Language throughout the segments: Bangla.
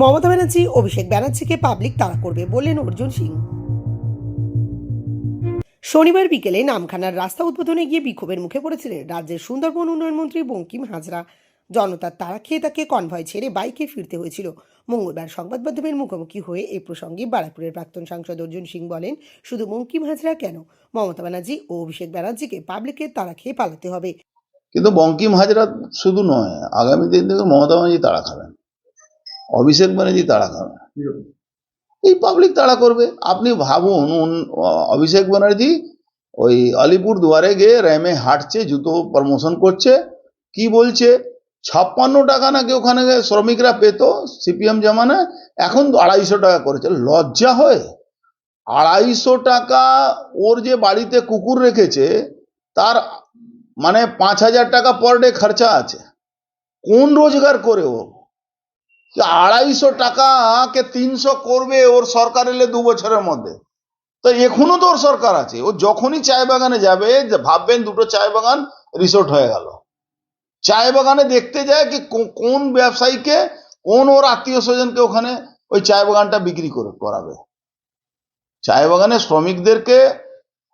মমতা ব্যানার্জি, অভিষেক ব্যানার্জিকে পাবলিক তাড়া করবে বললেন অর্জুন সিং। শনিবার বিকেলে নামখানার রাস্তা উদ্বোধনে গিয়ে বিক্ষোভের মুখে পড়েছিলেন রাজ্যের সুন্দরবন উন্নয়ন মন্ত্রী বঙ্কিম হাজরা। জনতার তাড়া খেয়ে তাকে কনভয় ছেড়ে বাইকে ফিরতে হয়েছিল। মঙ্গলবার সংবাদ মাধ্যমের মুখোমুখি হয়ে এ প্রসঙ্গে বারাকপুরের প্রাক্তন সাংসদ অর্জুন সিং বলেন, শুধু বঙ্কিম হাজরা কেন? মমতা ব্যানার্জি ও অভিষেক ব্যানার্জিকে পাবলিকের তাড়া খেয়ে পালাতে হবে। কিন্তু বঙ্কিম হাজরা শুধু নয়, আগামী দিন থেকে মমতা ব্যানার্জি তাড়া খাবেন। অভিষেক ব্যানার্জি তাড়া খাবেন এই পাবলিক তাড়া করবে। আপনি ভাবুন অভিষেক ব্যানার্জি ওই আলিপুর দুয়ারে গিয়ে র্যামে হাঁটছে, জুতো প্রমোশন করছে, কি বলছে? ছাপ্পান্ন টাকা নাকি ওখানে শ্রমিকরা পেত সিপিএম জামানায়, এখন আড়াইশো টাকা করেছে। লজ্জা হয়। আড়াইশো টাকা ওর যে বাড়িতে কুকুর রেখেছে, তার মানে পাঁচ হাজার টাকা পার ডে খরচা আছে। কোন রোজগার করে ও? আড়াইশো টাকাকে তিনশো করবে ওর সরকার এলে দু বছরের মধ্যে। তো এখনও তো ওর সরকার আছে। ও যখনই চায় বাগানে যাবে ভাববেন দুটো চায় বাগান রিসোর্ট হয়ে গেল। চায় বাগানে দেখতে যায় কি কোন ব্যবসায়ীকে, কোন ওর আত্মীয় স্বজনকে ওখানে ওই চায় বাগানটা বিক্রি করে করাবে। চায় বাগানে শ্রমিকদেরকে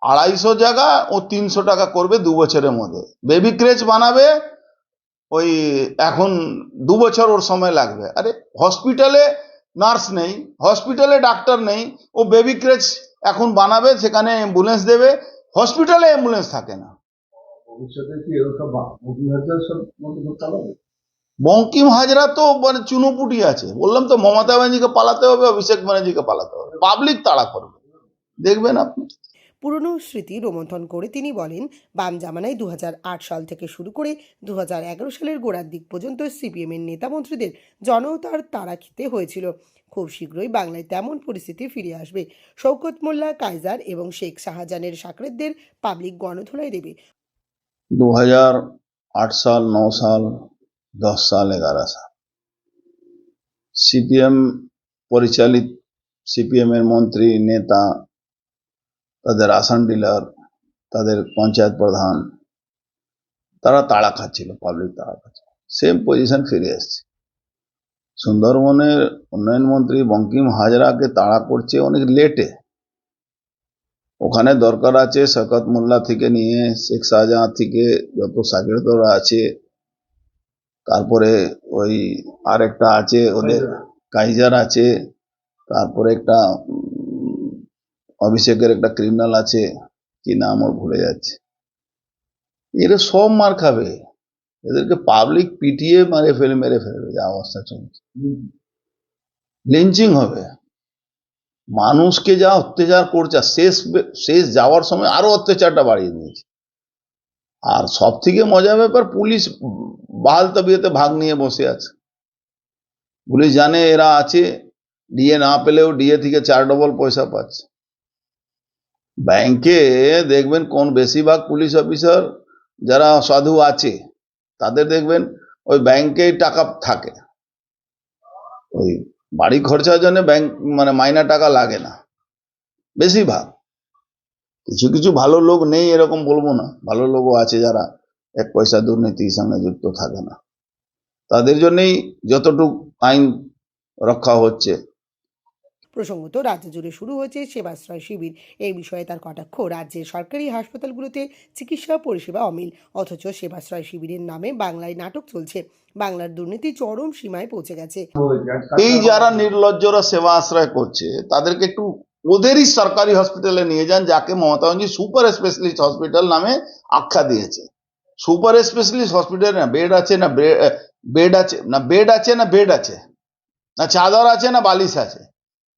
আড়াইশো জায়গা ও তিনশো টাকা করবে দু বছরের মধ্যে। বেবি ক্রেচ বানাবে ওই এখন দু বছর ওর সময় লাগবে। আরে হসপিটালে নার্স নেই হসপিটালে ডাক্তার নেই ও বেবি ক্রেচ এখন বানাবে সেখানে অ্যাম্বুলেন্স দেবে হসপিটালে অ্যাম্বুলেন্স থাকে না। বঙ্কিম হাজরা তো মানে চুনোপুটি আছে। বললাম তো মমতা ব্যানার্জিকে পালাতে হবে অভিষেক ব্যানার্জিকে পালাতে হবে। পাবলিক তাড়া করবে। দেখবেন আপনি। পুরনো স্মৃতি রোমন্থন করে তিনি বলেন, বাম জামানায় দু হাজার আট সাল থেকে শুরু করে দু হাজার এগারো সালের গোড়ার দিক পর্যন্ত সিপিএমের নেতামন্ত্রীদের জনতার তাড়া খেতে হয়েছিল। খুব শীঘ্রই বাংলায় তেমন পরিস্থিতি ফিরে আসবে। শৌকত মোল্লা কাইজার এবং শেখ শাহজাহানের সাকরেতদের পাবলিক গণধোলাই দেবে। দু হাজার আট সাল ন সাল, দশ সাল, এগারো সাল। সিপিএম পরিচালিত সিপিএম এর মন্ত্রী, নেতা তাদের আসন ডিলার তাদের পঞ্চায়েত প্রধান তারা তাড়া খাচ্ছিল পাবলিক তাড়া খাচ্ছিল। সেম পজিশন ফিরে এসছে। সুন্দরবনের উন্নয়ন মন্ত্রী বঙ্কিম হাজরাকে তাড়া করছে অনেক লেটে ওখানে দরকার আছে শকত মোল্লা থেকে নিয়ে শেখ শাহজাহান থেকে যত সাকিরদরা আছে তারপরে ওই আরেকটা আছে ওদের কাইজার আছে তারপরে একটা অভিষেকের একটা ক্রিমিনাল আছে, কি নাম ওর ভুলে যাচ্ছে। এরা সব মার খাবে। এদেরকে পাবলিক পিটিয়ে মারে ফেলে, মেরে ফেলবে যা অবস্থা চলছে। লিঞ্চিং হবে। মানুষকে যা অত্যাচার করছে শেষ শেষ যাওয়ার সময় আরও অত্যাচারটা বাড়িয়ে দিয়েছে। আর সব থেকে মজার ব্যাপার, পুলিশ বাহাল তবিয়তে ভাগ নিয়ে বসে আছে। পুলিশ জানে এরা আছে ডিএ না পেলেও ডিএ থেকে চার ডবল পয়সা পাচ্ছে। ব্যাংকে দেখবেন কোন বেশিরভাগ পুলিশ অফিসার যারা সাধু আছে, তাদের দেখবেন ওই ব্যাংকেই টাকা থাকে। ওই বাড়ি খরচার জন্য ব্যাংক মানে মাইনা টাকা লাগে না, বেশিরভাগ। কিছু কিছু ভালো লোক নেই এরকম বলব না। ভালো লোকও আছে যারা এক পয়সা দুর্নীতির সঙ্গে যুক্ত থাকে না। তাদের জন্যই যতটুকু আইন রক্ষা হচ্ছে প্রসঙ্গত রাজ্য জুড়ে শুরু হয়েছে সেবাশ্রয় শিবির। এই বিষয়ে তার কটাক্ষ রাজ্যের সরকারি হাসপাতালগুলোতে চিকিৎসা পরিষেবা অমিল। অথচ সেবাশ্রয় শিবিরের নামে বাংলায় নাটক চলছে। বাংলার দুর্নীতি চরম সীমায় পৌঁছে গেছে। এই যারা নির্লজ্জরা সেবা আশ্রয় করছে, তাদেরকে একটু ওদেরই সরকারি হসপিটালে নিয়ে যান, যাকে Mamata Banerjee super specialist hospital নামে আখ্যা দিয়েছে। সুপার স্পেশালিস্ট হসপিটাল না বেড আছে না বেড আছে, না বেড আছে না বেড আছে? না চাদর আছে না বালিশ আছে?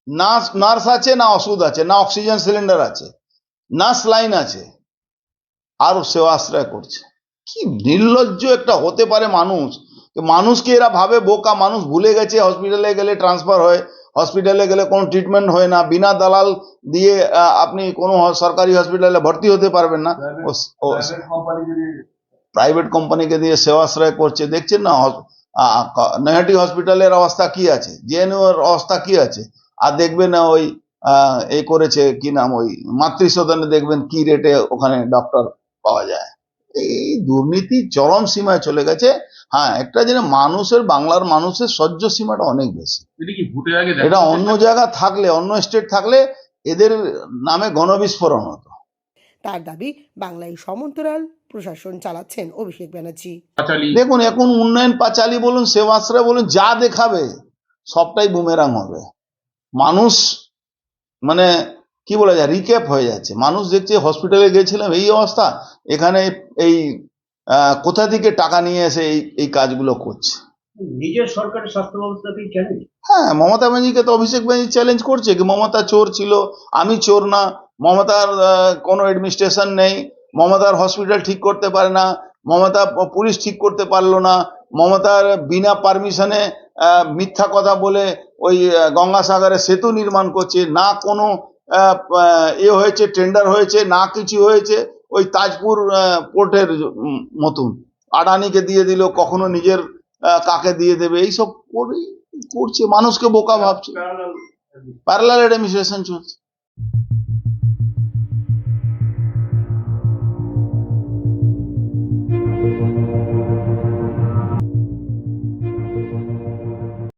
না নার্স আছে না ওষুধ আছে না অক্সিজেন সিলিন্ডার আছে না স্লাইন আছে আর সেবা আশ্রয় করছে। কি নির্লজ্জ একটা হতে পারে মানুষ মানুষকে এরা ভাবে বোকা মানুষ ভুলে গেছে হসপিটালে গেলে ট্রান্সফার হয় হসপিটালে গেলে কোনো ট্রিটমেন্ট হয় না বিনা দালাল দিয়ে আপনি কোনো সরকারি হসপিটালে ভর্তি হতে পারবেন না। প্রাইভেট কোম্পানিকে দিয়ে সেবাশ্রয় করছে দেখছেন না নৈহাটি হসপিটালের অবস্থা কি আছে জেএনইউ এর অবস্থা কি আছে? আর দেখবেন না ওই আহ, এ করেছে কি নাম ওই মাতৃসদনে দেখবেন কি রেটে ওখানে ডক্টর পাওয়া যায়। এই দুর্নীতি চরম সীমায় চলে গেছে। হ্যাঁ একটা জিনিস মানুষের বাংলার মানুষের সহ্য সীমাটা অনেক বেশি। এটা অন্য জায়গা থাকলে অন্য স্টেট থাকলে এদের নামে গণবিস্ফোরণ হতো। তার দাবি বাংলায় সমান্তরাল প্রশাসন চালাচ্ছেন অভিষেক ব্যানার্জি। দেখুন এখন উন্নয়ন পাঁচালী বলুন সেবাশ্রয় বলুন যা দেখাবে সবটাই বুমেরাং হবে। মানুষ মানে কি বলা যায় রিক্যাপ হয়ে যাচ্ছে। মানুষ দেখছে হসপিটালে গেছিলাম এই অবস্থা। এখানে এই কোথা থেকে টাকা নিয়ে এসে এই এই কাজগুলো করছে? নিজের সরকারের স্বাস্থ্য ব্যবস্থাকেই চ্যালেঞ্জ হ্যাঁ মমতা ব্যানার্জিকে তো অভিষেক ব্যানার্জি চ্যালেঞ্জ করছে কি মমতা চোর ছিল আমি চোর না মমতার কোনো অ্যাডমিনিস্ট্রেশন নেই মমতার হসপিটাল ঠিক করতে পারে না মমতা পুলিশ ঠিক করতে পারল না মমতার বিনা পারমিশনে মিথ্যা কথা বলে ওই গঙ্গাসাগরে সেতু নির্মাণ করছে না কোনো এ হয়েছে টেন্ডার হয়েছে না কিছু হয়েছে ওই তাজপুর পোর্টের মতন। আডানিকে দিয়ে দিল কখনো নিজের কাকে দিয়ে দেবে এইসব করে করছে মানুষকে বোকা ভাবছে। প্যারালাল অ্যাডমিনিস্ট্রেশন চলছে।